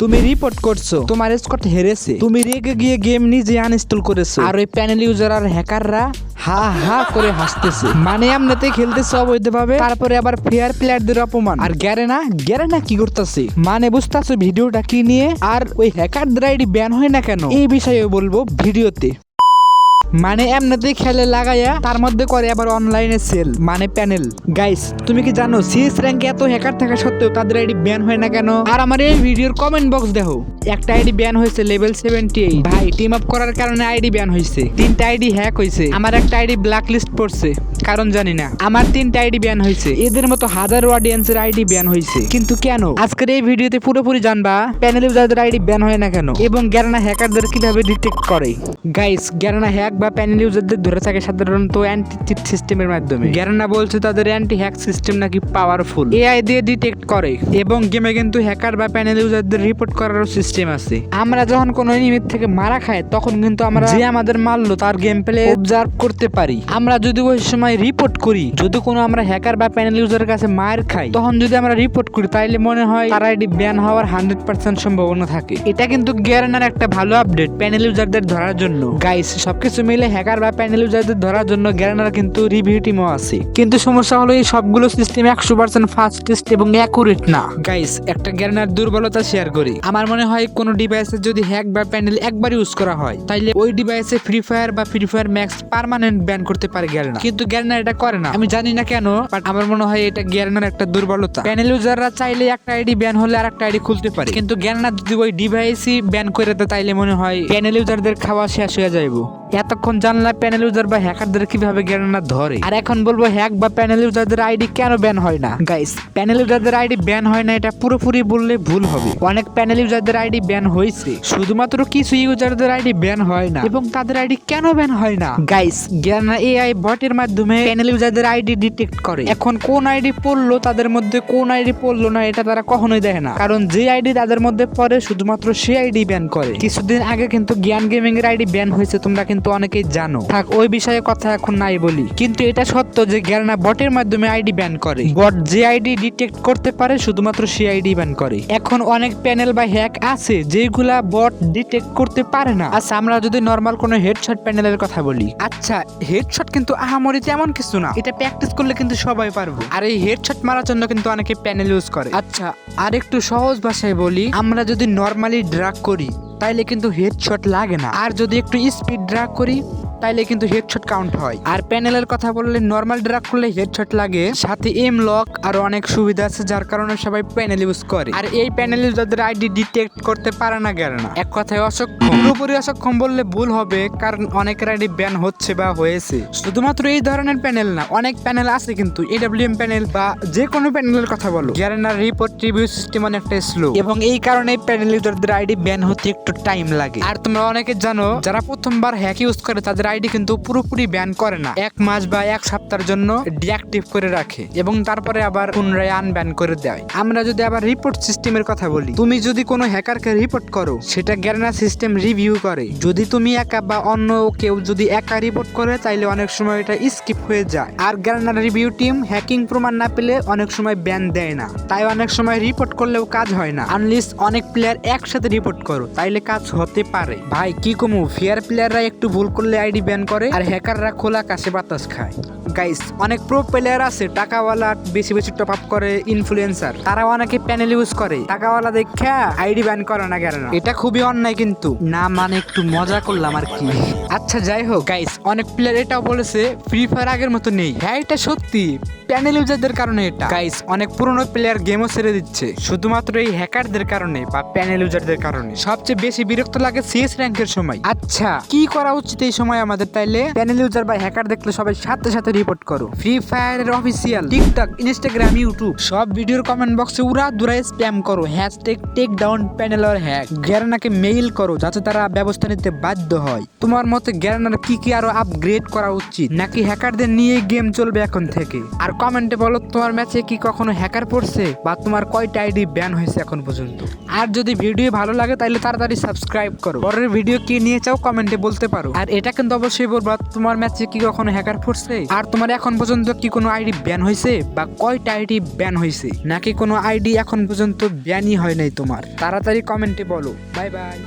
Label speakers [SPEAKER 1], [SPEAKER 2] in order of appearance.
[SPEAKER 1] তুমি রিপোর্ট করছ। তোমার স্কট হেরেছে। তুমি রেগে গিয়ে গেম নিজে আনইনস্টল করেছ। আর ওই প্যানেল ইউজার আর হ্যাকাররা হা হা করে হাসতেছে। মানে আমনাতে খেলতেছে অবৈধভাবে তারপরে আবার ফেয়ার প্লেয়ারদের অপমান। আর গ্যারে না গ্যারে না কি করতেছে? মানে বুঝতেছো ভিডিওটা কি নিয়ে? আর ওই হ্যাকারদের আইডি ব্যান হয় না কেন? এই বিষয়ে বলব ভিডিওতে। মানে এমনিতেই খেলে লাগাইয়া তার মধ্যে করে আবার অনলাইনে সেল মানে প্যানেল গাইস তুমি কি জানো সিএস র্যাঙ্কে এত হ্যাকার থাকা সত্ত্বেও তাদের আইডি ব্যান হয় না কেন? আর আমার এই ভিডিওর কমেন্ট বক্স দেখো। একটা আইডি ব্যান হয়েছে লেভেল সেভেন্টি এইট ভাই টিম আপ করার কারণে আইডি ব্যান হয়েছে তিনটা আইডি হ্যাক হয়েছে আমার একটা আইডি ব্ল্যাক লিস্ট পড়ছে। কারণ জানি না। আমার তিনটা আইডি ব্যান হয়েছে এদের মতো হাজারো অডিয়েন্সের আইডি ব্যান হয়েছে কিন্তু কেন? আজকের এই ভিডিওতে পুরোপুরি জানবা প্যানেল যাদের আইডি ব্যান হয় না কেন? এবং গ্যারানা হ্যাকারদের কীভাবে ডিটেক্ট করে? গাইস গ্যারানা হ্যাক বা প্যানেল ইউজারদের ধরে থাকে সাধারণত অ্যান্টি চিট সিস্টেমের মাধ্যমে। গ্যারানা বলছে তাদের অ্যান্টি হ্যাক সিস্টেম নাকি পাওয়ারফুল এআই দিয়ে ডিটেক্ট করে। এবং গেমে কিন্তু হ্যাকার বা প্যানেল ইউজারদের রিপোর্ট করারও সিস্টেম আছে। আমরা যখন কোনো এনিমির থেকে মারা খাই তখন কিন্তু আমরা যে আমাদের মারলো তার গেম প্লে অবজার্ভ করতে পারি। আমরা যদি ওই সময় রিপোর্ট করি যদি কোনো আমরা হ্যাকার বা প্যানেল ইউজারের কাছে মার খাই তখন যদি আমরা রিপোর্ট করি তাইলে মনে হয় তার আইডি ব্যান হওয়ার হান্ড্রেড পার্সেন্ট সম্ভাবনা থাকে। এটা কিন্তু গ্যারানার একটা ভালো আপডেট প্যানেল ইউজারদের ধরার জন্য। গাইস সবকিছু মিলে হ্যাকার বা প্যানেল ইউজারদের ধরার জন্য গ্যারানার কিন্তু রিভিউ টিমও আছে। কিন্তু সমস্যা হলো এই সবগুলো সিস্টেম একশো পার্সেন্ট ফাস্টেস্ট এবং অ্যাকুরেট না। গাইস একটা গ্যারানার দুর্বলতা শেয়ার করি। আমার মনে হয় কোনো ডিভাইসে যদি হ্যাক বা প্যানেল একবার ইউজ করা হয়, তাইলে ওই ডিভাইসে ফ্রি ফায়ার বা free fire max permanent ban করতে পারে গ্যারানা কিন্তু গ্যারানা এটা করে না। আমি জানি না কেন বাট আমার মনে হয় এটা গ্যারানার একটা দুর্বলতা। প্যানেল ইউজাররা চাইলে একটা আইডি ব্যান হলে আর একটা আইডি খুলতে পারে। কিন্তু গ্যারানা যদি ওই ডিভাইসই ব্যান করে দেয়, তাইলে মনে হয় প্যানেল ইউজারদের খাওয়া শেষ হয়ে যাইবো। এতক্ষণ জানলা প্যানেল ইউজার বা হ্যাকারদের কীভাবে গ্যারানা ধরে আর এখন বলব হ্যাক বা প্যানেল ইউজারদের আইডি কেন ব্যান হয় না গাইস প্যানেল ইউজারদের আইডি ব্যান হয় না এটা পুরোপুরি বললে ভুল হবে অনেক প্যানেল ইউজারদের আইডি ব্যান হয়েছে শুধুমাত্র কিছু ইউজারদের আইডি ব্যান হয় না এবং তাদের আইডি কেন ব্যান হয় না গাইস গ্যারানা এআই বটের মাধ্যমে প্যানেল ইউজারদের আইডি ডিটেক্ট করে এখন কোন আইডি পড়ল তাদের মধ্যে কোন আইডি পড়ল না এটা তারা কখনোই দেখে না কারণ যে আইডি তাদের মধ্যে পড়ে শুধুমাত্র সে আইডি ব্যান করে কিছুদিন আগে কিন্তু জ্ঞান গেমিং এর আইডি ব্যান হয়েছে তোমরা কিন্তু অনেকেই জানো। থাক, ওই বিষয়ে কথা এখন নাই বলি। কিন্তু এটা সত্য যে গ্যারানা বটের মাধ্যমে আইডি ব্যান করে। বট যে আইডি ডিটেক্ট করতে পারে, শুধুমাত্র সে আইডি ব্যান করে। এখন অনেক প্যানেল বা হ্যাক আছে যেগুলা বট ডিটেক্ট করতে পারে না। আচ্ছা আমরা যদি নর্মাল কোনো হেডশট প্যানেলের কথা বলি। আচ্ছা হেডশট কিন্তু আহামরি তেমন কিছু না। এটা প্র্যাকটিস করলে কিন্তু সবাই পারব। আর এই হেডশট মারার জন্য কিন্তু অনেকে প্যানেল ইউজ করে। আচ্ছা আর একটু সহজ ভাষায় বলি, আমরা যদি নর্মালি ড্রাগ করি তাইলে কিন্তু হেডশট লাগে না। আর যদি একটু স্পিড ড্রাগ করি তাইলে কিন্তু হেডশট কাউন্ট হয়। আর প্যানেলের কথা বললে নর্মাল ড্রাগ করলে হেডশট লাগে। সাথে এম লক আর অনেক সুবিধা আছে, যার কারণে সবাই প্যানেল ইউজ করে। আর এই প্যানেল যাদের আইডি ডিটেক্ট করতে পারে না, গেল না। এক কথায় অসক্ষম। পুরোপুরি অসক্ষম বললে ভুল হবে, কারণ অনেকের আইডি ব্যান হচ্ছে বা হয়েছে। শুধুমাত্র এই ধরনের প্যানেল না, অনেক প্যানেল আছে কিন্তু এডব্লিউএম প্যানেল বা যে কোনো প্যানেলের কথা বলো। গ্যারেনার রিপোর্ট রিভিউ সিস্টেম অনেকটা স্লো এবং এই কারণে প্যানেল ইউজারদের আইডি ব্যান হতে একটু টাইম লাগে। আর তোমরা অনেকে জানো, যারা প্রথমবার হ্যাক ইউজ করে, তাদের আইডি কিন্তু পুরোপুরি ব্যান করে না। এক মাস বা এক সপ্তাহের জন্য ডিঅ্যাক্টিভ করে রাখে এবং তারপরে আবার পুনরায় আনব্যান করে দেয়। আমরা যদি আবার রিপোর্ট সিস্টেমের কথা বলি, তুমি যদি কোনো হ্যাকারকে রিপোর্ট করো, সেটা গ্যারেনা সিস্টেম রিভিউ করে। যদি তুমি একা বা অন্য কেউ যদি একা রিপোর্ট করে, তাইলে অনেক সময় এটা স্কিপ হয়ে যায়। আর গ্যারেনার রিভিউ টিম হ্যাকিং প্রমাণ না পেলে অনেক সময় ব্যান দেয় না। তাই অনেক সময় রিপোর্ট করলেও কাজ হয় না। আনলিস অনেক প্লেয়ার একসাথে রিপোর্ট করো, তাইলে কাজ হতে পারে। ভাই, কি কমু? ফেয়ার প্লেয়াররা একটু ভুল করলে আইডি ব্যান করে। আর হ্যাকাররা খোলা কাশে বাতাস খায়। গাইস অনেক প্রো প্লেয়ার আছে, টাকাওয়ালা বেশি বেশি টপ আপ করে ইনফ্লুয়েন্সার তারা অনেকে প্যানেল ইউজ করে, টাকাওয়ালা দেখা আইডি ব্যান করে না কেন? এটা খুবই অন্যায় কিন্তু। না মানে একটু মজা করলাম আর কি। আচ্ছা যাই হোক গাইস অনেক প্লেয়ার এটাও বলেছে ফ্রি ফায়ার আগের মতো নেই। হ্যাঁ এটা সত্যি। প্যানেল ইউজারদের কারণে এটা। গাইস অনেক পুরনো প্লেয়ার গেমও ছেড়ে দিচ্ছে। শুধুমাত্র এই হ্যাকারদের কারণে বা প্যানেল ইউজারদের কারণে। সবচেয়ে বেশি বিরক্ত লাগে সিএস র্যাঙ্কের সময়। আচ্ছা কি করা উচিত এই সময় আমাদের তাইলে? প্যানেল ইউজার বা হ্যাকার দেখলে সবাই সাথে সাথে রিপোর্ট করো। ফ্রি ফায়ারের অফিসিয়াল টিকটক ইনস্টাগ্রাম ইউটিউব সব ভিডিওর কমেন্ট বক্সে উড়া দুরাই স্প্যাম করো। হ্যাশট্যাগ টেক ডাউন প্যানেল আর হ্যাক গ্যারানাকে মেইল করো যাতে তারা ব্যবস্থা নিতে বাধ্য হয়। তোমার মতে গ্যারানার কি কি আরও আপগ্রেড করা উচিত? নাকি হ্যাকারদের নিয়ে গেম চলবে এখন থেকে? আর কমেন্টে বলো, তোমার ম্যাচে কি কখনো হ্যাকার পড়ছে? বা তোমার কয়টা আইডি ব্যান হয়েছে এখন পর্যন্ত? আর যদি ভিডিও ভালো লাগে তাহলে তাড়াতাড়ি সাবস্ক্রাইব করো। পরের ভিডিও কি নিয়ে চাও কমেন্টে বলতে পারো। আর এটা কিন্তু অবশ্যই বলবা, তোমার ম্যাচে কি কখনো হ্যাকার পড়ছে? আর তোমার এখন পর্যন্ত কি কোনো আইডি ব্যান হয়েছে? বা কয়টা আইডি ব্যান হয়েছে? নাকি কোনো আইডি এখন পর্যন্ত ব্যানই হয় নাই তোমার? তাড়াতাড়ি কমেন্টে বলো। Bye bye.